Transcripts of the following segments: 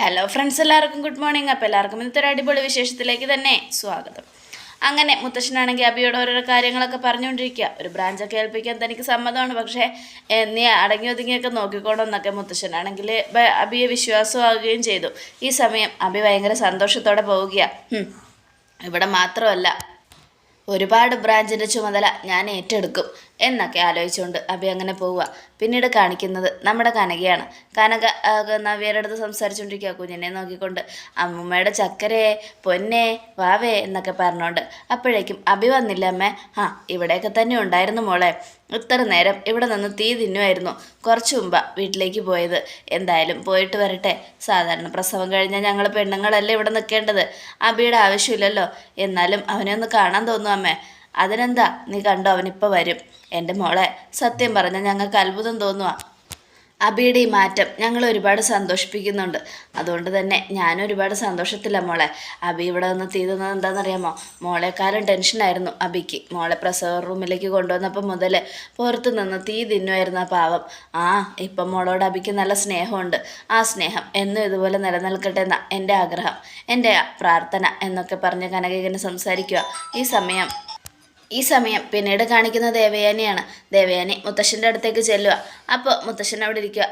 Hello friends എല്ലാവർക്കും good morning അപ്പോൾ എല്ലാവർക്കും ഇന്നത്തെ ഒരു അടിപൊളി വിശേഷത്തിലേക്ക് തന്നെ സ്വാഗതം. അങ്ങനെ മുത്തശ്ശനാണെങ്കിൽ അബിയോട് ഓരോരോ കാര്യങ്ങളൊക്കെ പറഞ്ഞുകൊണ്ടിരിക്കുക. ഒരു ബ്രാഞ്ചൊക്കെ ഏൽപ്പിക്കാൻ തനിക്ക് സമ്മതമാണ്. പക്ഷേ നീ അടങ്ങി ഒതുങ്ങിയൊക്കെ നോക്കിക്കോണമെന്നൊക്കെ മുത്തശ്ശനാണെങ്കിൽ അബിയെ വിശ്വാസമാവുകയും ചെയ്തു. ഈ സമയം അബി ഭയങ്കര സന്തോഷത്തോടെ പോവുകയാണ് ഇവിടെ മാത്രമല്ല ഒരുപാട് ബ്രാഞ്ചിന്റെ ചുമതല ഞാൻ ഏറ്റെടുക്കും. എന്നൊക്കെ ആലോചിച്ചുകൊണ്ട് അഭി അങ്ങനെ പോവുക. പിന്നീട് കാണിക്കുന്നത് നമ്മുടെ കനകയാണ്. കനക നവ്യയുടെ അടുത്ത് സംസാരിച്ചുകൊണ്ടിരിക്കുക. കുഞ്ഞിനെ നോക്കിക്കൊണ്ട് അമ്മൂമ്മയുടെ ചക്കരേ പൊന്നേ വാവേ എന്നൊക്കെ പറഞ്ഞുകൊണ്ട് അപ്പോഴേക്കും അഭി വന്നില്ല അമ്മേ. ആ ഇവിടെയൊക്കെ തന്നെ ഉണ്ടായിരുന്നു മോളെ. ഇത്ര നേരം ഇവിടെ നിന്ന് തീ തിന്നുമായിരുന്നു. കുറച്ച് മുമ്പ് വീട്ടിലേക്ക് പോയത്. എന്തായാലും പോയിട്ട് വരട്ടെ. സാധാരണ പ്രസവം കഴിഞ്ഞാൽ ഞങ്ങൾ പെണ്ണുങ്ങളല്ലേ ഇവിടെ നിൽക്കേണ്ടത്? അബിയുടെ ആവശ്യമില്ലല്ലോ. എന്നാലും അവനെ ഒന്ന് കാണാൻ തോന്നും അമ്മേ. അതിനെന്താ? നീ കണ്ടോ അവനിപ്പോൾ വരും. എന്റെ മോളെ സത്യം പറഞ്ഞാൽ ഞങ്ങൾക്ക് അത്ഭുതം തോന്നുക അബിയുടെ ഈ മാറ്റം ഞങ്ങൾ ഒരുപാട് സന്തോഷിപ്പിക്കുന്നുണ്ട്. അതുകൊണ്ട് തന്നെ ഞാനും ഒരുപാട് സന്തോഷത്തില്ല മോളെ. അബി ഇവിടെ നിന്ന് തീരുന്നത് എന്താണെന്നറിയാമോ? മോളെക്കാലം ടെൻഷനായിരുന്നു അബിക്ക്. മോളെ പ്രസവ റൂമിലേക്ക് കൊണ്ടുവന്നപ്പോൾ മുതൽ പുറത്ത് നിന്ന് തീ തിന്നുമായിരുന്നു ആ പാവം. ആ ഇപ്പം മോളോട് അബിക്ക് നല്ല സ്നേഹമുണ്ട്. ആ സ്നേഹം എന്നും ഇതുപോലെ നിലനിൽക്കട്ടെ എന്ന എന്റെ ആഗ്രഹം. എന്റെ പ്രാർത്ഥന എന്നൊക്കെ പറഞ്ഞ് കനക ഇങ്ങനെ സംസാരിക്കുക ഈ സമയം ഈ സമയം പിന്നീട് കാണിക്കുന്ന ദേവയാനിയാണ്. ദേവയാനി മുത്തശ്ശന്റെ അടുത്തേക്ക് ചെല്ലുക അപ്പോൾ മുത്തശ്ശൻ അവിടെ ഇരിക്കുക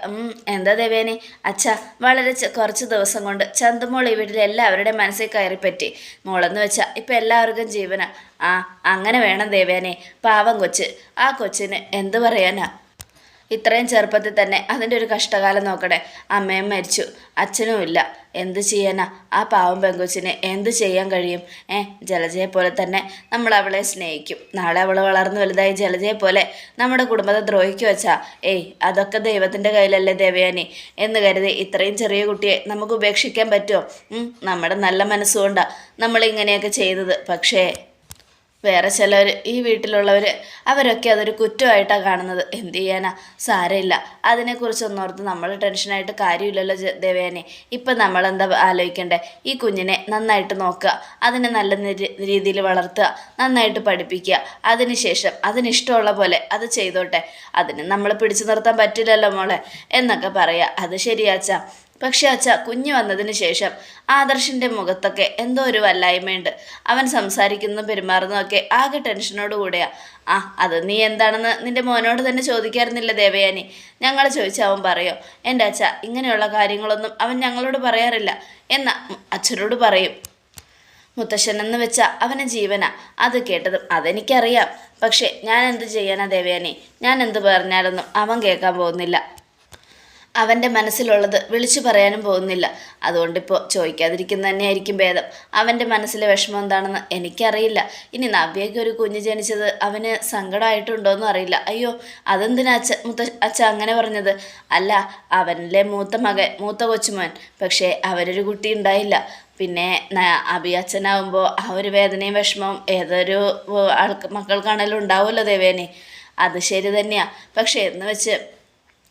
എന്താ ദേവയാനി? അച്ഛ വളരെ കുറച്ച് ദിവസം കൊണ്ട് ചന്തുമോൾ ഈ വീട്ടിൽ എല്ലാവരുടെയും മനസ്സിൽ കയറിപ്പറ്റി. മോളെന്ന് വെച്ചാൽ ഇപ്പം എല്ലാവർക്കും ജീവന. ആ അങ്ങനെ വേണം ദേവയാനി. പാവം കൊച്ച്. ആ കൊച്ചിന് എന്ത് പറയാനാ? ഇത്രയും ചെറുപ്പത്തിൽ തന്നെ അതിന്റെ ഒരു കഷ്ടകാലം നോക്കണേ അമ്മയും മരിച്ചു. അച്ഛനും ഇല്ല. എന്ത് ചെയ്യാനാ? ആ പാവം പെങ്കൊച്ചിനെ എന്ത് ചെയ്യാൻ കഴിയും? ഏ ജലജയെ പോലെ തന്നെ നമ്മൾ അവളെ സ്നേഹിക്കും. നാളെ അവൾ വളർന്നു വലുതായി ജലജയെ പോലെ നമ്മുടെ കുടുംബത്തെ ദ്രോഹിക്കു വെച്ചാ. ഏയ് അതൊക്കെ ദൈവത്തിന്റെ കയ്യിലല്ലേ ദേവയാനി. എന്ന് കരുതി ഇത്രയും ചെറിയ കുട്ടിയെ നമുക്ക് ഉപേക്ഷിക്കാൻ പറ്റുമോ? നമ്മുടെ നല്ല മനസ്സുകൊണ്ടാണ് നമ്മളിങ്ങനെയൊക്കെ ചെയ്തത്. പക്ഷേ വേറെ ചിലർ ഈ വീട്ടിലുള്ളവർ അവരൊക്കെ അതൊരു കുറ്റമായിട്ടാണ് കാണുന്നത്. എന്ത് ചെയ്യാനാ? സാരമില്ല. അതിനെക്കുറിച്ചൊന്നും ഓർത്ത് നമ്മൾ ടെൻഷനായിട്ട് കാര്യമില്ലല്ലോ ദേവേനെ ഇപ്പം നമ്മളെന്താ ആലോചിക്കണ്ടേ? ഈ കുഞ്ഞിനെ നന്നായിട്ട് നോക്കുക. അതിനെ നല്ല രീതിയിൽ വളർത്തുക. നന്നായിട്ട് പഠിപ്പിക്കുക. അതിനുശേഷം അതിനിഷ്ടമുള്ള പോലെ അത് ചെയ്തോട്ടെ. അതിന് നമ്മൾ പിടിച്ചു നിർത്താൻ പറ്റില്ലല്ലോ മോളെ. എന്നൊക്കെ പറയാം. അത് ശരിയാച്ചാ. പക്ഷെ അച്ഛ കുഞ്ഞു വന്നതിന് ശേഷം ആദർശിന്റെ മുഖത്തൊക്കെ എന്തോ ഒരു വല്ലായ്മയുണ്ട്. അവൻ സംസാരിക്കുന്നതും പെരുമാറുന്നതൊക്കെ ആകെ ടെൻഷനോട് കൂടിയാ. ആ അത് നീ എന്താണെന്ന് നിന്റെ മോനോട് തന്നെ ചോദിക്കാറുന്നില്ല ദേവയാനി. ഞങ്ങൾ ചോദിച്ചാൽ അവൻ പറയോ എന്റെ അച്ഛ ഇങ്ങനെയുള്ള കാര്യങ്ങളൊന്നും അവൻ ഞങ്ങളോട് പറയാറില്ല. എന്നാ അച്ഛനോട് പറയും. മുത്തശ്ശൻ എന്ന് വെച്ചാൽ അവന് ജീവന. അത് കേട്ടതും അതെനിക്കറിയാം. പക്ഷേ ഞാൻ എന്ത് ചെയ്യാനാ ദേവയാനി? ഞാൻ എന്ത് പറഞ്ഞാലൊന്നും അവൻ കേൾക്കാൻ പോകുന്നില്ല. അവന്റെ മനസ്സിലുള്ളത് വിളിച്ചു പറയാനും പോകുന്നില്ല. അതുകൊണ്ടിപ്പോൾ ചോദിക്കാതിരിക്കുന്നത് തന്നെയായിരിക്കും ഭേദം. അവന്റെ മനസ്സിലെ വിഷമം എന്താണെന്ന് എനിക്കറിയില്ല. ഇനി നവ്യയ്ക്ക് ഒരു കുഞ്ഞ് ജനിച്ചത് അവന് സങ്കടമായിട്ടുണ്ടോയെന്നും അറിയില്ല. അയ്യോ അതെന്തിനാ അച്ഛ മുത്ത അച്ഛ അങ്ങനെ പറഞ്ഞത്? അല്ല അവനിലെ മൂത്ത മകൻ മൂത്ത കൊച്ചുമോൻ. പക്ഷേ അവരൊരു കുട്ടി ഉണ്ടായില്ല. പിന്നെ അബി അച്ഛനാവുമ്പോൾ ആ ഒരു വേദനയും വിഷമവും ഏതൊരു ആൾക്ക് മക്കൾക്കാണെങ്കിലും ഉണ്ടാവുമല്ലോ ദേവേനെ. അത് ശരി തന്നെയാ. പക്ഷേ എന്ന് വെച്ച്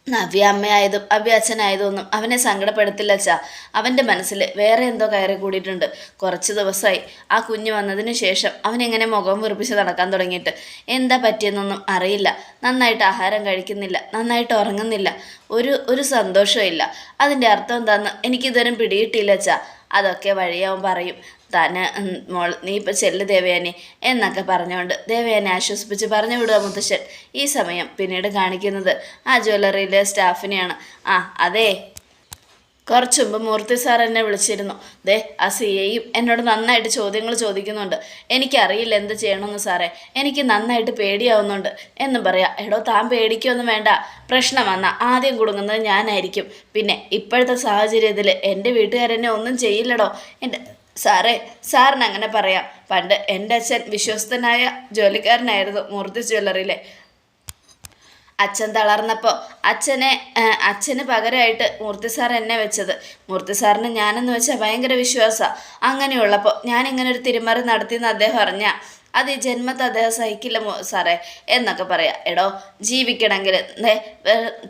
നവ്യ അമ്മയായതും അവ്യ അച്ഛനായതും ഒന്നും അവനെ സങ്കടപ്പെടുത്തില്ല അച്ഛാ അവന്റെ മനസ്സിൽ വേറെ എന്തോ കയറി കൂടിയിട്ടുണ്ട്. കുറച്ച് ദിവസമായി ആ കുഞ്ഞ് വന്നതിന് ശേഷം അവനെങ്ങനെ മുഖം വെറുപ്പിച്ച് നടക്കാൻ തുടങ്ങിയിട്ട്? എന്താ പറ്റിയെന്നൊന്നും അറിയില്ല. നന്നായിട്ട് ആഹാരം കഴിക്കുന്നില്ല. നന്നായിട്ട് ഉറങ്ങുന്നില്ല. ഒരു ഒരു സന്തോഷവും ഇല്ല അതിന്റെ അർത്ഥം എന്താണെന്ന് എനിക്കിതുവരെ പിടിയിട്ടില്ല അച്ഛാ അതൊക്കെ വഴിയാവും പറയും. താന് ഉം, മോൾ നീ ഇപ്പം ചെല്ല് ദേവയാനി എന്നൊക്കെ പറഞ്ഞുകൊണ്ട് ദേവയാനെ ആശ്വസിപ്പിച്ച് പറഞ്ഞു വിടുക മുത്തശ്ശൻ. ഈ സമയം പിന്നീട് കാണിക്കുന്നത് ആ ജ്വല്ലറിയിലെ സ്റ്റാഫിനെയാണ്. ആ അതെ. കുറച്ച് മുമ്പ് മൂർത്തി സാർ എന്നെ വിളിച്ചിരുന്നു. ദേ ആ സി എയും എന്നോട് നന്നായിട്ട് ചോദ്യങ്ങൾ ചോദിക്കുന്നുണ്ട്. എനിക്കറിയില്ല എന്ത് ചെയ്യണമെന്ന് സാറേ. എനിക്ക് നന്നായിട്ട് പേടിയാവുന്നുണ്ട്. എന്ന് പറയാം. എടോ താൻ പേടിക്കൊന്നും വേണ്ട. പ്രശ്നം വന്നാൽ ആദ്യം കുടുങ്ങുന്നത് ഞാനായിരിക്കും. പിന്നെ ഇപ്പോഴത്തെ സാഹചര്യത്തിൽ എന്റെ വീട്ടുകാരെന്നെ ഒന്നും ചെയ്യില്ലടോ. എന്റെ സാറേ സാറിന് അങ്ങനെ പറയാം. പണ്ട് എന്റെ അച്ഛൻ വിശ്വസ്തനായ ജോലിക്കാരനായിരുന്നു മൂർത്തി ജ്വല്ലറിയിലെ. അച്ഛൻ തളർന്നപ്പോൾ അച്ഛനെ അച്ഛന് പകരമായിട്ട് മൂർത്തി സാർ എന്നെ വെച്ചത്. മൂർത്തി സാറിന് ഞാനെന്ന് വെച്ചാൽ ഭയങ്കര വിശ്വാസമാണ് അങ്ങനെയുള്ളപ്പോൾ ഞാനിങ്ങനെ ഒരു തിരുമറി നടത്തിയെന്ന് അദ്ദേഹം അറിഞ്ഞാൽ അത് ഈ ജന്മത്തെ അദ്ദേഹം സഹിക്കില്ല സാറേ എന്നൊക്കെ പറയാം. എടോ ജീവിക്കണമെങ്കിൽ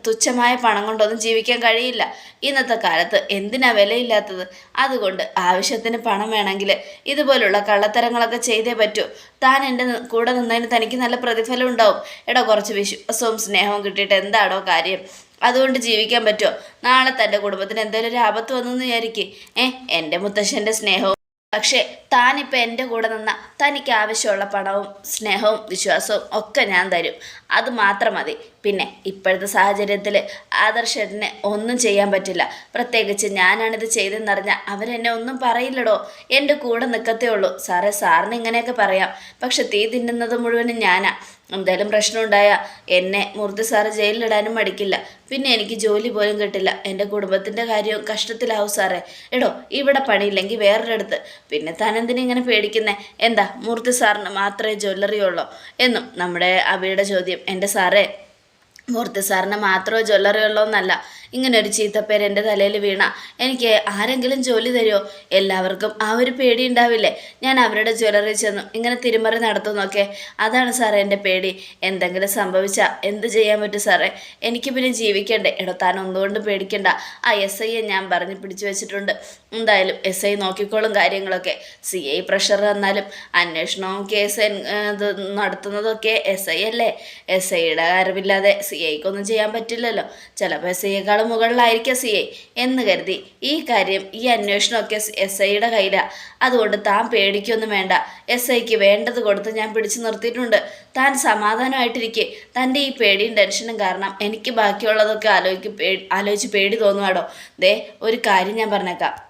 തുച്ഛമായ പണം കൊണ്ടൊന്നും ജീവിക്കാൻ കഴിയില്ല. ഇന്നത്തെ കാലത്ത് എന്തിനാ വിലയില്ലാത്തത്? അതുകൊണ്ട് ആവശ്യത്തിന് പണം വേണമെങ്കിൽ ഇതുപോലുള്ള കള്ളത്തരങ്ങളൊക്കെ ചെയ്തേ പറ്റൂ. താൻ എന്റെ കൂടെ നിന്നതിന് തനിക്ക് നല്ല പ്രതിഫലം ഉണ്ടാവും. എടോ കുറച്ച് വിശ്വാസവും സ്നേഹവും കിട്ടിയിട്ട് എന്താണോ കാര്യം? അതുകൊണ്ട് ജീവിക്കാൻ പറ്റുമോ നാളെ തന്റെ കുടുംബത്തിന് എന്തെങ്കിലും ഒരു ആപത്ത് വന്നെന്ന് വിചാരിക്കേ. ഏ എന്റെ മുത്തശ്ശന്റെ സ്നേഹവും പക്ഷേ താനിപ്പോൾ എന്റെ കൂടെ നിന്ന തനിക്ക് ആവശ്യമുള്ള പണവും സ്നേഹവും വിശ്വാസവും ഒക്കെ ഞാൻ തരും. അത് മാത്രം മതി. പിന്നെ ഇപ്പോഴത്തെ സാഹചര്യത്തിൽ ആദർശേട്ടനെ ഒന്നും ചെയ്യാൻ പറ്റില്ല. പ്രത്യേകിച്ച് ഞാനാണിത് ചെയ്തെന്നറിഞ്ഞാൽ അവരെന്നെ ഒന്നും പറയില്ലടോ. എന്റെ കൂടെ നിൽക്കത്തേ ഉള്ളൂ. സാറേ സാറിന് ഇങ്ങനെയൊക്കെ പറയാം. പക്ഷെ തീ തിന്നുന്നത് മുഴുവനും ഞാനാ. എന്തായാലും പ്രശ്നം ഉണ്ടായാൽ എന്നെ മുറുത്ത് സാറ് ജയിലിലിടാനും മടിക്കില്ല. പിന്നെ എനിക്ക് ജോലി പോലും കിട്ടില്ല. എന്റെ കുടുംബത്തിന്റെ കാര്യവും കഷ്ടത്തിലാവും സാറേ. എടോ ഇവിടെ പണിയില്ലെങ്കിൽ വേറൊരിടത്ത്. പിന്നെ താൻ എന്തിനാ ഇങ്ങനെ പേടിക്കുന്നേ? എന്താ മുറുത്ത് സാറിന് മാത്രമേ ജ്വല്ലറി ഉള്ളൂ? എന്നും നമ്മുടെ അബിയുടെ ചോദ്യം. എന്റെ സാറേ മുറുത്ത് സാറിന് മാത്രമേ ജ്വല്ലറി ഉള്ളൂന്നല്ല ഇങ്ങനെ ഒരു ചീത്തപ്പേര് എന്റെ തലയിൽ വീണ. എനിക്ക് ആരെങ്കിലും ജോലി തരുമോ എല്ലാവർക്കും ആ ഒരു പേടി ഉണ്ടാവില്ലേ? ഞാൻ അവരുടെ ജ്വല്ലറി ചെന്നു. ഇങ്ങനെ തിരുമറി നടത്തുന്നൊക്കെ അതാണ് സാറേ എന്റെ പേടി. എന്തെങ്കിലും സംഭവിച്ചാൽ എന്ത് ചെയ്യാൻ പറ്റും സാറേ? എനിക്ക് പിന്നെ ജീവിക്കണ്ടേ? എടോ താൻ ഒന്നുകൊണ്ട് പേടിക്കണ്ട. ആ എസ് ഐയെ ഞാൻ പറഞ്ഞ് പിടിച്ചു വെച്ചിട്ടുണ്ട്. എന്തായാലും എസ് ഐ നോക്കിക്കോളും കാര്യങ്ങളൊക്കെ. സി ഐ പ്രഷർ വന്നാലും അന്വേഷണവും കേസ് നടത്തുന്നതൊക്കെ എസ് ഐ അല്ലേ? എസ് ഐയുടെ അറിവില്ലാതെ സി ഐക്കൊന്നും ചെയ്യാൻ പറ്റില്ലല്ലോ. ചിലപ്പോൾ എസ് ഐയേക്കാളും മുകളിലായിരിക്കും സി ഐ എന്ന് കരുതി. ഈ കാര്യം ഈ അന്വേഷണമൊക്കെ എസ് ഐയുടെ കയ്യിലാണ് അതുകൊണ്ട് താൻ പേടിക്കൊന്നും വേണ്ട. എസ് ഐക്ക് വേണ്ടത് കൊടുത്ത് ഞാൻ പിടിച്ചു നിർത്തിയിട്ടുണ്ട്. താൻ സമാധാനമായിട്ടിരിക്കെ. തന്റെ ഈ പേടിയും ടെൻഷനും കാരണം എനിക്ക് ബാക്കിയുള്ളതൊക്കെ ആലോചിക്ക് ആലോചിച്ച് പേടി തോന്നുവാടോ? ദേ ഒരു കാര്യം ഞാൻ പറഞ്ഞേക്കാം.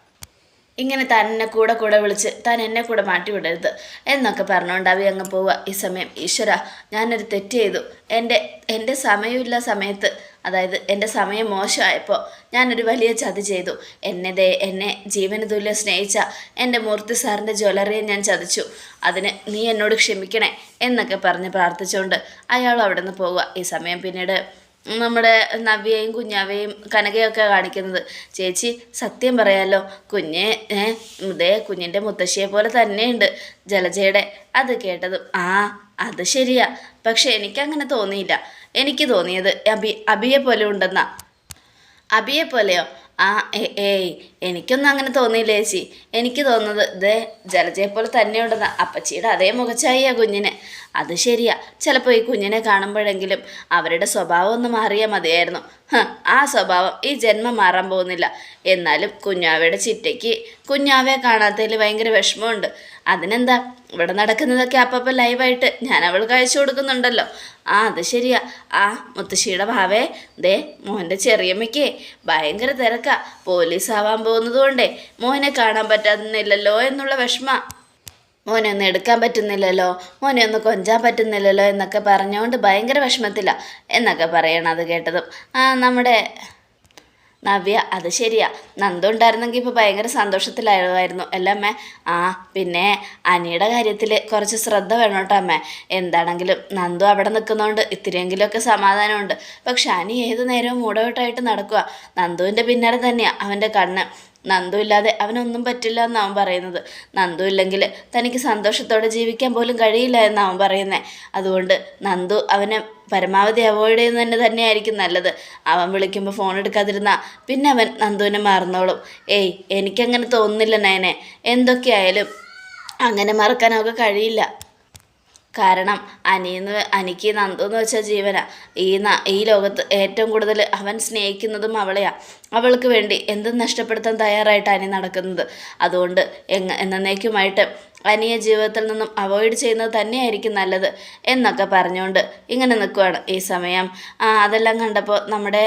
ഇങ്ങനെ താൻ എന്നെ കൂടെ കൂടെ വിളിച്ച് താൻ എന്നെ കൂടെ മാറ്റി വിടരുത് എന്നൊക്കെ അവ അങ്ങ് പോവുക. ഈ സമയം ഈശ്വര ഞാനൊരു തെറ്റ് ചെയ്തു. എന്റെ എന്റെ സമയമില്ല സമയത്ത് അതായത് എന്റെ സമയം മോശമായപ്പോൾ ഞാനൊരു വലിയ ചതി ചെയ്തു. എന്നെ ദേ എന്നെ ജീവന് തുല്യം സ്നേഹിച്ച എന്റെ മൂർത്തി സാറിന്റെ ജ്വല്ലറിയെ ഞാൻ ചതിച്ചു. അതിന് നീ എന്നോട് ക്ഷമിക്കണേ എന്നൊക്കെ പറഞ്ഞ് പ്രാർത്ഥിച്ചുകൊണ്ട് അയാൾ അവിടെ നിന്ന് പോവുക. ഈ സമയം പിന്നീട് നമ്മുടെ നവ്യയും കുഞ്ഞാവയും കനകയൊക്കെ കാണിക്കുന്നത്. ചേച്ചി സത്യം പറയാലോ കുഞ്ഞ് ഇതേ കുഞ്ഞിന്റെ മുത്തശ്ശിയെ പോലെ തന്നെയുണ്ട് ജലജയുടെ. അത് കേട്ടതും ആ അത് ശരിയാ. പക്ഷെ എനിക്കങ്ങനെ തോന്നിയില്ല. എനിക്ക് തോന്നിയത് അബി അബിയെ പോലെ ഉണ്ടെന്നാ. അബിയെ പോലെയോ? ആ ഏയ് എനിക്കൊന്നും അങ്ങനെ തോന്നിയില്ല ചേച്ചി. എനിക്ക് തോന്നുന്നത് ഇത് ജലജയെ പോലെ തന്നെയുണ്ടെന്ന്. അപ്പച്ചിയുടെ അതേ മുഖച്ചായിയാ കുഞ്ഞിന്. അത് ശരിയാ. ചിലപ്പോൾ ഈ കുഞ്ഞിനെ കാണുമ്പോഴെങ്കിലും അവരുടെ സ്വഭാവം ഒന്ന് മാറിയാൽ മതിയായിരുന്നു. ആ സ്വഭാവം ഈ ജന്മം മാറാൻ പോകുന്നില്ല. എന്നാലും കുഞ്ഞാവയുടെ ചിറ്റയ്ക്ക് കുഞ്ഞാവയെ കാണാത്തതിൽ ഭയങ്കര വിഷമമുണ്ട്. അതിനെന്താ? ഇവിടെ നടക്കുന്നതൊക്കെ അപ്പം ലൈവായിട്ട് ഞാൻ അവൾക്ക് അയച്ചു കൊടുക്കുന്നുണ്ടല്ലോ. ആ അത് ശരിയാ. ആ മുത്തശ്ശിയുടെ ഭാവേ. ദേ മോന്റെ ചെറിയമ്മയ്ക്ക് ഭയങ്കര തിരക്കാ. പോലീസ് ആവാൻ പോകുന്നത് കൊണ്ടേ മോനെ കാണാൻ പറ്റാതെന്നില്ലല്ലോ എന്നുള്ള വിഷമ. മോനെ ഒന്ന് എടുക്കാൻ പറ്റുന്നില്ലല്ലോ മോനെ ഒന്ന് കൊഞ്ചാൻ പറ്റുന്നില്ലല്ലോ എന്നൊക്കെ പറഞ്ഞുകൊണ്ട് ഭയങ്കര വിഷമത്തില്ല എന്നൊക്കെ പറയണം അത് കേട്ടതും. ആ നമ്മുടെ നവ്യ അത് ശരിയാ. നന്ദു ഉണ്ടായിരുന്നെങ്കിൽ ഇപ്പോൾ ഭയങ്കര സന്തോഷത്തിലായിരുന്നു. അല്ല അമ്മേ ആ പിന്നെ അനിയുടെ കാര്യത്തിൽ കുറച്ച് ശ്രദ്ധ വേണം കേട്ടോ അമ്മേ. എന്താണെങ്കിലും നന്ദു അവിടെ നിൽക്കുന്നതുകൊണ്ട് ഇത്തിരിയെങ്കിലുമൊക്കെ സമാധാനമുണ്ട്. പക്ഷെ അനി ഏത് നേരവും മൂടവിട്ടായിട്ട് നടക്കുക നന്ദുവിന്റെ പിന്നാലെ തന്നെയാണ് അവന്റെ കണ്ണ്. നന്ദു ഇല്ലാതെ അവനൊന്നും പറ്റില്ല എന്നാവൻ പറയുന്നത്. നന്ദു ഇല്ലെങ്കിൽ തനിക്ക് സന്തോഷത്തോടെ ജീവിക്കാൻ പോലും കഴിയില്ല എന്നാവൻ പറയുന്നത് അതുകൊണ്ട് നന്ദു അവനെ പരമാവധി അവോയ്ഡ് ചെയ്യുന്നത് തന്നെ തന്നെയായിരിക്കും നല്ലത്. അവൻ വിളിക്കുമ്പോൾ ഫോൺ എടുക്കാതിരുന്ന പിന്നെ അവൻ നന്ദുവിനെ മറന്നോളും. ഏയ് എനിക്കങ്ങനെ തോന്നുന്നില്ല നയനെ. എന്തൊക്കെയായാലും അങ്ങനെ മറക്കാനൊക്കെ കഴിയില്ല. കാരണം അനിയെന്ന് അനിക്ക് നന്ദു എന്ന് വെച്ചാൽ ജീവന. ഈ ഈ ലോകത്ത് ഏറ്റവും കൂടുതൽ അവൻ സ്നേഹിക്കുന്നതും അവളെയാണ് അവൾക്ക് വേണ്ടി എന്തും നഷ്ടപ്പെടുത്താൻ തയ്യാറായിട്ട് അനി നടക്കുന്നത്. അതുകൊണ്ട് എങ്ങ എന്നേക്കുമായിട്ട് അനിയെ ജീവിതത്തിൽ നിന്നും അവോയ്ഡ് ചെയ്യുന്നത് തന്നെയായിരിക്കും നല്ലത് എന്നൊക്കെ പറഞ്ഞുകൊണ്ട് ഇങ്ങനെ നിൽക്കുകയാണ് ഈ സമയം. അതെല്ലാം കണ്ടപ്പോൾ നമ്മുടെ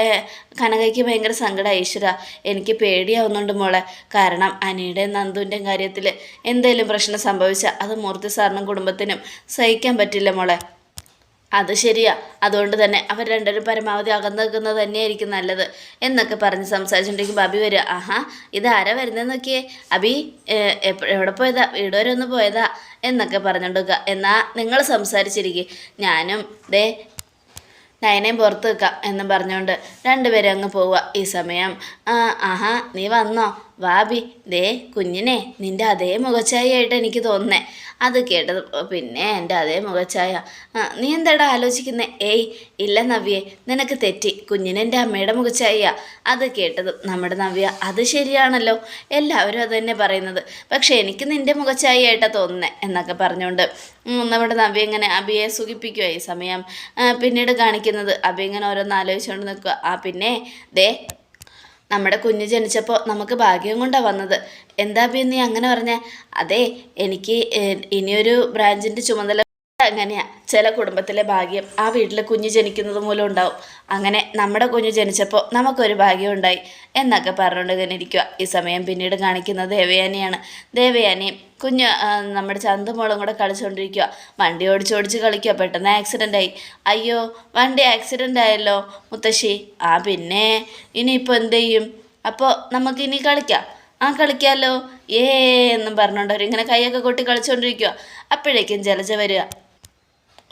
കനകയ്ക്ക് ഭയങ്കര സങ്കടം ഈശ്വര എനിക്ക് പേടിയാവുന്നുണ്ട് മോളെ. കാരണം അനിയുടെയും നന്ദുവിന്റെയും കാര്യത്തിൽ എന്തെങ്കിലും പ്രശ്നം സംഭവിച്ചാൽ അത് മൂർത്തി സാറിനും കുടുംബത്തിനും സഹിക്കാൻ പറ്റില്ല മോളെ. അത് ശരിയാ. അതുകൊണ്ട് തന്നെ അവർ രണ്ടുപേരും പരമാവധി അകന്നു നിൽക്കുന്നത് തന്നെയായിരിക്കും നല്ലത്. എന്നൊക്കെ പറഞ്ഞ് സംസാരിച്ചുകൊണ്ടിരിക്കുമ്പോൾ അബി വരിക. ആഹാ ഇത് ആരാ വരുന്നതെന്ന് നോക്കിയേ? അബി എവിടെ പോയതാ? വീട് വരെ ഒന്ന് പോയതാ? എന്നൊക്കെ പറഞ്ഞുകൊണ്ടിരിക്കുക. എന്നാ നിങ്ങൾ സംസാരിച്ചിരിക്കുക ഞാനും ദേ നയനയും പുറത്ത് വെക്കാം എന്ന് പറഞ്ഞുകൊണ്ട് രണ്ടുപേരും അങ്ങ് പോവുക. ഈ സമയം ആ, ആഹാ നീ വന്നോ. വാബി ദേ കുഞ്ഞിനെ നിന്റെ അതേ മുഖച്ചായയായിട്ട് എനിക്ക് തോന്നുന്നേ. അത് കേട്ടത് പിന്നെ എന്റെ അതേ മുഖച്ചായ നീ എന്താടാ ആലോചിക്കുന്നേ? ഏയ് ഇല്ല നവ്യെ നിനക്ക് തെറ്റി. കുഞ്ഞിനെന്റെ അമ്മയുടെ മുഖച്ചായ അത് കേട്ടതും നമ്മുടെ നവ്യ. അത് ശരിയാണല്ലോ. എല്ലാവരും അത് തന്നെ പറയുന്നത്. പക്ഷേ എനിക്ക് നിന്റെ മുഖച്ചായയായിട്ടാണ് തോന്നുന്നത് എന്നൊക്കെ പറഞ്ഞുകൊണ്ട് നമ്മുടെ നവ്യ ഇങ്ങനെ അബിയെ സുഖിപ്പിക്കുക ഈ സമയം. പിന്നീട് കാണിക്കുന്നത്. അബി ഇങ്ങനെ ഓരോന്ന് ആലോചിച്ചുകൊണ്ട് നിൽക്കുക ആ പിന്നെ ദേ നമ്മുടെ കുഞ്ഞ് ജനിച്ചപ്പോൾ നമുക്ക് ഭാഗ്യം കൊണ്ടാണ് വന്നത്. എന്താ പിന്നെ അങ്ങനെ പറഞ്ഞേ? അതെ എനിക്ക് ഇനിയൊരു ബ്രാഞ്ചിന്റെ ചുമതല അങ്ങനെയാ. ചില കുടുംബത്തിലെ ഭാഗ്യം ആ വീട്ടിൽ കുഞ്ഞ് ജനിക്കുന്നത് മൂലം ഉണ്ടാവും. അങ്ങനെ നമ്മുടെ കുഞ്ഞ് ജനിച്ചപ്പോൾ നമുക്കൊരു ഭാഗ്യം ഉണ്ടായി എന്നൊക്കെ പറഞ്ഞുകൊണ്ട് ഇങ്ങനെ ഇരിക്കുക ഈ സമയം പിന്നീട് കാണിക്കുന്നത് ദേവയാനിയാണ്. ദേവയാനിയും കുഞ്ഞ് നമ്മുടെ ചന്തുമോളും കൂടെ കളിച്ചുകൊണ്ടിരിക്കുക വണ്ടി ഓടിച്ച് ഓടിച്ച് കളിക്കുക പെട്ടെന്ന് ആക്സിഡന്റ് ആയി. അയ്യോ വണ്ടി ആക്സിഡന്റ് ആയല്ലോ മുത്തശ്ശി. ആ പിന്നെ ഇനിയിപ്പോൾ എന്ത് ചെയ്യും? അപ്പോൾ നമുക്കിനി കളിക്കാം. ആ കളിക്കാമല്ലോ ഏ എന്നും പറഞ്ഞുകൊണ്ട് അവരിങ്ങനെ കൈയൊക്കെ കൊട്ടി കളിച്ചുകൊണ്ടിരിക്കുക അപ്പോഴേക്കും ജലജ വരിക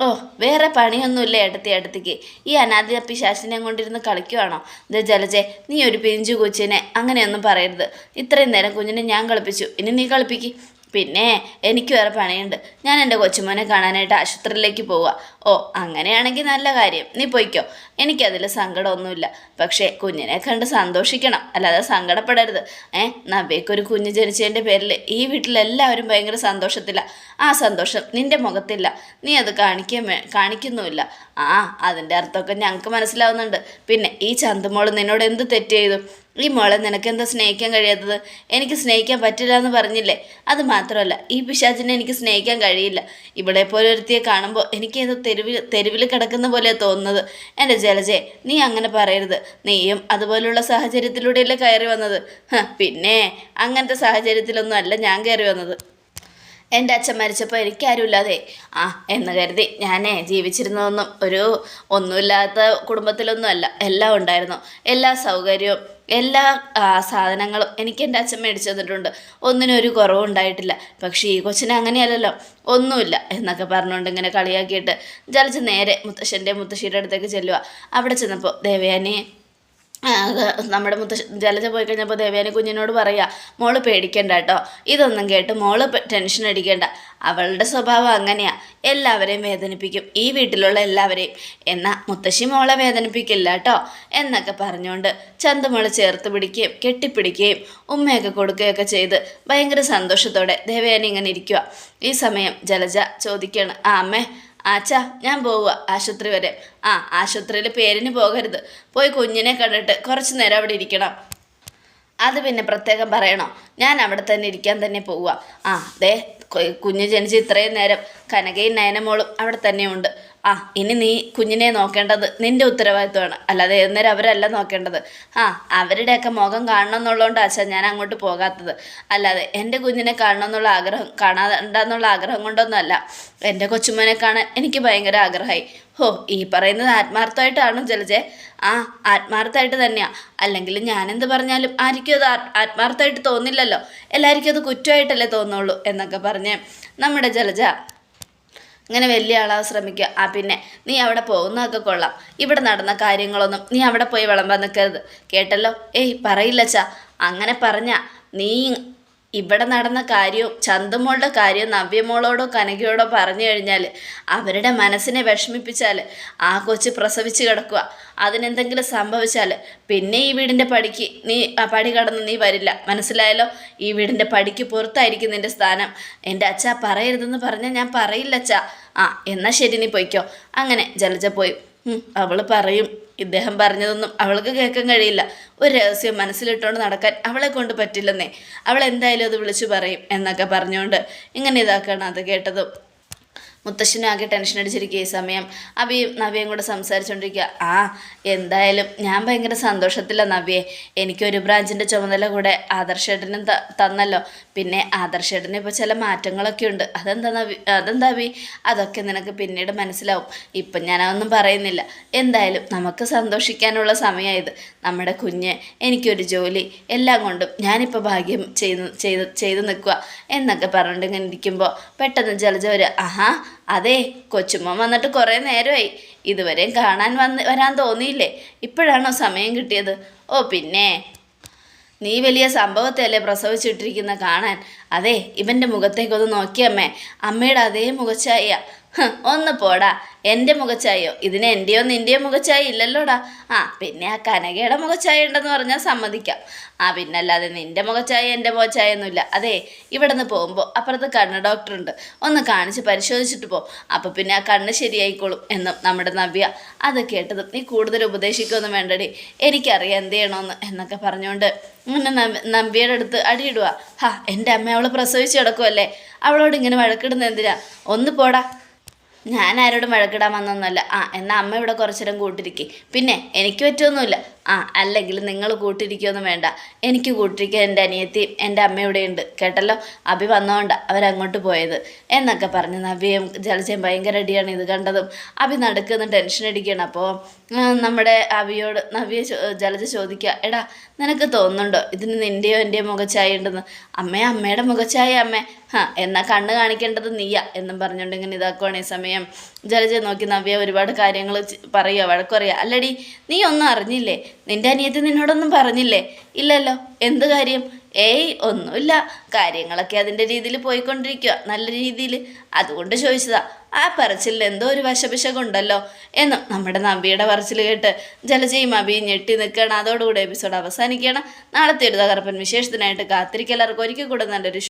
ഓ വേറെ പണിയൊന്നുമില്ല ഏട്ടത്തി ഏട്ടത്തിക്ക് ഈ അനാഥ പിശാസിനെ കൊണ്ടിരുന്ന് കളിക്കുവാണോ? ഇത് ജലജെ നീ ഒരു പിഞ്ചു കൊച്ചിനെ അങ്ങനെയൊന്നും പറയരുത്. ഇത്രയും നേരം കുഞ്ഞിനെ ഞാൻ കളിപ്പിച്ചു. ഇനി നീ കളിപ്പിക്ക്. പിന്നെ എനിക്ക് വേറെ പണിയുണ്ട്. ഞാൻ എന്റെ കൊച്ചുമോനെ കാണാനായിട്ട് ആശുപത്രിയിലേക്ക് പോവുക. ഓ അങ്ങനെയാണെങ്കിൽ നല്ല കാര്യം. നീ പോയിക്കോ. എനിക്കതിൽ സങ്കടമൊന്നുമില്ല. പക്ഷേ കുഞ്ഞിനെ കണ്ട് സന്തോഷിക്കണം. അല്ലാതെ സങ്കടപ്പെടരുത്. ഏ നവ്യക്കൊരു കുഞ്ഞ് ജനിച്ചതിന്റെ പേരിൽ ഈ വീട്ടിലെല്ലാവരും ഭയങ്കര സന്തോഷത്തില്ല ആ സന്തോഷം നിന്റെ മുഖത്തില്ല. നീ അത് കാണിക്ക കാണിക്കുന്നുമില്ല. ആ അതിന്റെ അർത്ഥമൊക്കെ ഞങ്ങൾക്ക് മനസ്സിലാവുന്നുണ്ട്. പിന്നെ ഈ ചന്തുമോൾ നിന്നോട് എന്ത് തെറ്റ് ചെയ്തു? ഈ മോളെ നിനക്ക് എന്താ സ്നേഹിക്കാൻ കഴിയാത്തത്? എനിക്ക് സ്നേഹിക്കാൻ പറ്റില്ല എന്ന് പറഞ്ഞില്ലേ? അത് മാത്രമല്ല ഈ പിശാചിനെ എനിക്ക് സ്നേഹിക്കാൻ കഴിയില്ല. ഇവിടെ പോലെ ഒരുത്തിയെ കാണുമ്പോൾ എനിക്ക് ഏതോ തെരുവിൽ തെരുവിൽ കിടക്കുന്ന പോലെയാണ് തോന്നുന്നത്. എന്റെ ജലജെ നീ അങ്ങനെ പറയരുത്. നീയും അതുപോലുള്ള സാഹചര്യത്തിലൂടെയല്ലേ കയറി വന്നത്. പിന്നെ അങ്ങനത്തെ സാഹചര്യത്തിലൊന്നും അല്ല ഞാൻ കയറി വന്നത്. എന്റെ അച്ഛൻ മരിച്ചപ്പോൾ എനിക്കാരുമില്ലാതെ. ആ എന്ന് കരുതി ഞാനേ ജീവിച്ചിരുന്നതൊന്നും ഒരു ഒന്നുമില്ലാത്ത കുടുംബത്തിലൊന്നും അല്ല എല്ലാം ഉണ്ടായിരുന്നു. എല്ലാ സൗകര്യവും എല്ലാ സാധനങ്ങളും എനിക്ക് എന്റെ അച്ഛൻ മേടിച്ചു തന്നിട്ടുണ്ട് ഒന്നിനും ഒരു കുറവും ഉണ്ടായിട്ടില്ല പക്ഷേ ഈ കൊച്ചിന് അങ്ങനെയല്ലല്ലോ. ഒന്നുമില്ല എന്നൊക്കെ പറഞ്ഞുകൊണ്ട് ഇങ്ങനെ കളിയാക്കിയിട്ട് ജലച്ച് നേരെ മുത്തശ്ശന്റെ മുത്തശ്ശിയുടെ അടുത്തേക്ക് ചെല്ലുക അവിടെ ചെന്നപ്പോൾ ദേവയാനി നമ്മുടെ മുത്ത ജലജ പോയി കഴിഞ്ഞപ്പോൾ ദേവയാനി കുഞ്ഞിനോട് പറയുക മോൾ പേടിക്കണ്ട കേട്ടോ ഇതൊന്നും കേട്ട് മോൾ ടെൻഷൻ അടിക്കേണ്ട. അവളുടെ സ്വഭാവം അങ്ങനെയാ. എല്ലാവരെയും വേദനിപ്പിക്കും. ഈ വീട്ടിലുള്ള എല്ലാവരെയും. എന്നാൽ മുത്തശ്ശി മോളെ വേദനിപ്പിക്കില്ല കേട്ടോ എന്നൊക്കെ പറഞ്ഞുകൊണ്ട് ചന്തമോളെ ചേർത്ത് പിടിക്കുകയും കെട്ടിപ്പിടിക്കുകയും ഉമ്മയൊക്കെ കൊടുക്കുകയൊക്കെ ചെയ്ത് ഭയങ്കര സന്തോഷത്തോടെ ദേവയാനി ഇങ്ങനെ ഇരിക്കുക ഈ സമയം ജലജ ചോദിക്കുകയാണ് ആ അമ്മേ ആച്ചാ ഞാൻ പോവുക ആശുപത്രി വരെ. ആ ആശുപത്രിയിൽ പേരിന് പോകരുത്. പോയി കുഞ്ഞിനെ കണ്ടിട്ട് കുറച്ച് നേരം അവിടെ ഇരിക്കണം. അത് പിന്നെ പ്രത്യേകം പറയണോ? ഞാൻ അവിടെ തന്നെ ഇരിക്കാൻ തന്നെ പോവുക ആ ദേ കുഞ്ഞ് ജനിച്ച് ഇത്രയും നേരം കനകയും നയനമോളും അവിടെ തന്നെയുണ്ട്. ആ ഇനി നീ കുഞ്ഞിനെ നോക്കേണ്ടത് നിന്റെ ഉത്തരവാദിത്വമാണ്. അല്ലാതെ ഏതുനേരം അവരല്ല നോക്കേണ്ടത്. ആ അവരുടെയൊക്കെ മുഖം കാണണം എന്നുള്ളതുകൊണ്ട് അച്ഛാ ഞാൻ അങ്ങോട്ട് പോകാത്തത്. അല്ലാതെ എന്റെ കുഞ്ഞിനെ കാണണം എന്നുള്ള ആഗ്രഹം കാണാണ്ടെന്നുള്ള ആഗ്രഹം കൊണ്ടൊന്നുമല്ല. എന്റെ കൊച്ചുമോനെ കാണാൻ എനിക്ക് ഭയങ്കര ആഗ്രഹമായി. ഹോ ഈ പറയുന്നത് ആത്മാർത്ഥമായിട്ടാണോ ജലജെ? ആ ആത്മാർത്ഥമായിട്ട് തന്നെയാ. അല്ലെങ്കിൽ ഞാനെന്ത് പറഞ്ഞാലും ആർക്കും അത് ആത്മാർത്ഥമായിട്ട് തോന്നില്ലല്ലോ. എല്ലാവർക്കും അത് കുറ്റമായിട്ടല്ലേ തോന്നുള്ളൂ എന്നൊക്കെ പറഞ്ഞ് നമ്മുടെ ജലജ ഇങ്ങനെ വലിയ ആളാവാൻ ശ്രമിക്കുക. ആ പിന്നെ നീ അവിടെ പോകുന്നതൊക്കെ കൊള്ളാം. ഇവിടെ നടന്ന കാര്യങ്ങളൊന്നും നീ അവിടെ പോയി വിളമ്പാൻ നിൽക്കരുത്. കേട്ടല്ലോ? ഏയ് പറയില്ല ചാ അങ്ങനെ പറഞ്ഞ നീ ഇവിടെ നടന്ന കാര്യവും ചന്തമോളുടെ കാര്യവും നവ്യമോളോടോ കനകയോടോ പറഞ്ഞു കഴിഞ്ഞാൽ അവരുടെ മനസ്സിനെ വിഷമിപ്പിച്ചാൽ ആ കൊച്ച് പ്രസവിച്ച് കിടക്കുക. അതിനെന്തെങ്കിലും സംഭവിച്ചാൽ പിന്നെ ഈ വീടിന്റെ പടിക്ക് നീ പടി കടന്ന് നീ വരില്ല. മനസ്സിലായല്ലോ? ഈ വീടിന്റെ പടിക്ക് പുറത്തായിരിക്കും നിന്റെ സ്ഥാനം. എന്റെ അച്ഛ പറയരുതെന്ന് പറഞ്ഞാൽ ഞാൻ പറയില്ല അച്ഛ. ആ എന്നാൽ ശരി നീ പൊയ്ക്കോ. അങ്ങനെ ജലജ പോയി. അവൾ പറയും. ഇദ്ദേഹം പറഞ്ഞതൊന്നും അവൾക്ക് കേൾക്കാൻ കഴിയില്ല. ഒരു രഹസ്യം മനസ്സിലിട്ടുകൊണ്ട് നടക്കാൻ അവളെ കൊണ്ട് പറ്റില്ലെന്നേ. അവൾ എന്തായാലും അത് വിളിച്ചു പറയും എന്നൊക്കെ പറഞ്ഞുകൊണ്ട് ഇങ്ങനെ ഇതാക്കണം അത് കേട്ടതും. മുത്തശ്ശനാകെ ടെൻഷൻ അടിച്ചിരിക്കുക ഈ സമയം. അബിയും നവ്യയും കൂടെ സംസാരിച്ചുകൊണ്ടിരിക്കുക ആ എന്തായാലും ഞാൻ ഭയങ്കര സന്തോഷത്തിലാണ് നവ്യെ എനിക്കൊരു ബ്രാഞ്ചിന്റെ ചുമതല കൂടെ ആദർശേട്ടനും തന്നല്ലോ. പിന്നെ ആദർശേട്ടന് ഇപ്പോൾ ചില മാറ്റങ്ങളൊക്കെ ഉണ്ട്. അതെന്താ നവി അതെന്താ അബി അതൊക്കെ നിനക്ക് പിന്നീട് മനസ്സിലാവും. ഇപ്പം ഞാനതൊന്നും പറയുന്നില്ല. എന്തായാലും നമുക്ക് സന്തോഷിക്കാനുള്ള സമയമായത് നമ്മുടെ കുഞ്ഞ് എനിക്കൊരു ജോലി എല്ലാം കൊണ്ടും ഞാനിപ്പോൾ ഭാഗ്യം ചെയ്ത് ചെയ്ത് ചെയ്ത് നിൽക്കുക എന്നൊക്കെ പറഞ്ഞിട്ട് ഇങ്ങനെ ഇരിക്കുമ്പോൾ പെട്ടെന്ന് ജലജ വരിക ആഹാ അതെ കൊച്ചുമ്മ വന്നിട്ട് കുറേ നേരമായി. ഇതുവരെയും കാണാൻ വന്ന് വരാൻ തോന്നിയില്ലേ? ഇപ്പോഴാണോ സമയം കിട്ടിയത്? ഓ പിന്നെ. നീ വലിയ സംഭവത്തെയല്ലേ പ്രസവിച്ചിട്ടിരിക്കുന്ന കാണാൻ? അതെ ഇവന്റെ മുഖത്തേക്കൊന്ന് നോക്കിയമ്മേ. അമ്മയുടെ അതേ മുഖച്ചായ ഒന്ന് പോടാ. എന്റെ മുഖച്ചായോ? ഇതിന് എന്റെയോ നിന്റെയോ മുഖച്ചായ ഇല്ലല്ലോടാ. ആ പിന്നെ ആ കനകയുടെ മുഖച്ചായ ഉണ്ടെന്ന് പറഞ്ഞാൽ സമ്മതിക്കാം. ആ പിന്നല്ലാതെ നിന്റെ മുഖച്ചായ എന്റെ മുഖച്ചായ ഒന്നുമില്ല അതെ ഇവിടെ നിന്ന് പോകുമ്പോൾ അപ്പുറത്ത് കണ്ണ് ഡോക്ടറുണ്ട്. ഒന്ന് കാണിച്ച് പരിശോധിച്ചിട്ട് പോ. അപ്പോൾ പിന്നെ ആ കണ്ണ് ശരിയായിക്കോളും എന്നും നമ്മുടെ നവ്യ. അത് കേട്ടതും നീ കൂടുതൽ ഉപദേശിക്കൊന്നും വേണ്ടടി. എനിക്കറിയാം എന്ത് ചെയ്യണമെന്ന് എന്നൊക്കെ പറഞ്ഞുകൊണ്ട് ഇങ്ങനെ നമ്പിയുടെ അടുത്ത് അടിയിടുക ഹാ എന്റെ അമ്മ അവൾ പ്രസവിച്ച് കിടക്കുമല്ലേ അവളോട് ഇങ്ങനെ വഴക്കിടുന്ന എന്തിനാ? ഒന്ന് പോടാ. ഞാൻ ആരോടും വഴക്കിടാൻ വന്നൊന്നുമല്ല. ആ എന്നാൽ അമ്മ ഇവിടെ കുറച്ചു നേരം കൂട്ടിരിക്കേ. പിന്നെ എനിക്ക് പറ്റുമൊന്നുമില്ല ആ അല്ലെങ്കിൽ നിങ്ങൾ കൂട്ടിരിക്കുകയൊന്നും വേണ്ട. എനിക്ക് കൂട്ടിരിക്കാൻ എന്റെ അനിയത്തിയും എന്റെ അമ്മയുടെ ഉണ്ട്. കേട്ടല്ലോ? അഭി വന്നോണ്ട അവരങ്ങോട്ട് പോയത്. എന്നൊക്കെ പറഞ്ഞ് നവ്യയും ജലജയും ഭയങ്കര അടിയാണ് ഇത് കണ്ടതും. അഭി നടക്കുന്ന ടെൻഷൻ അടിക്കുകയാണ്. അപ്പോൾ നമ്മുടെ അവിയോട് നവ്യ ജലജ ചോദിക്കുക എടാ നിനക്ക് തോന്നുന്നുണ്ടോ? ഇതിന് നിന്റെയോ എന്റെയോ മുഖച്ചായ ഉണ്ടെന്ന്? അമ്മേ അമ്മയുടെ മുഖച്ചായ അമ്മേ. ഹാ എന്നാൽ കണ്ണ് കാണിക്കേണ്ടത് നീയാ എന്നും പറഞ്ഞുകൊണ്ട് ഇങ്ങനെ ഇതാക്കുവാണ് ഈ സമയം. ജലജ നോക്കി നവ്യ ഒരുപാട് കാര്യങ്ങൾ പറയുക വഴക്കുറയുക അല്ലടി നീ ഒന്നും അറിഞ്ഞില്ലേ? നിന്റെ അനിയത്തി നിന്നോടൊന്നും പറഞ്ഞില്ലേ? ഇല്ലല്ലോ. എന്ത് കാര്യം? ഏയ് ഒന്നുമില്ല. കാര്യങ്ങളൊക്കെ അതിന്റെ രീതിയിൽ പോയിക്കൊണ്ടിരിക്കുക നല്ല രീതിയിൽ. അതുകൊണ്ട് ചോദിച്ചതാ. ആ പറച്ചിലിൽ എന്തോ ഒരു വശപിശകുണ്ടല്ലോ എന്നും നമ്മുടെ നമ്പിയുടെ പറച്ചിൽ കേട്ട് ജലജയും അബിയും ഞെട്ടി നിൽക്കുകയാണ്. അതോടുകൂടി എപ്പിസോഡ് അവസാനിക്കുകയാണ്. നാളത്തെ ഒരു തകർപ്പൻ വിശേഷത്തിനായിട്ട് കാത്തിരിക്കലർക്ക് ഒരിക്കൽ കൂടെ നല്ലൊരു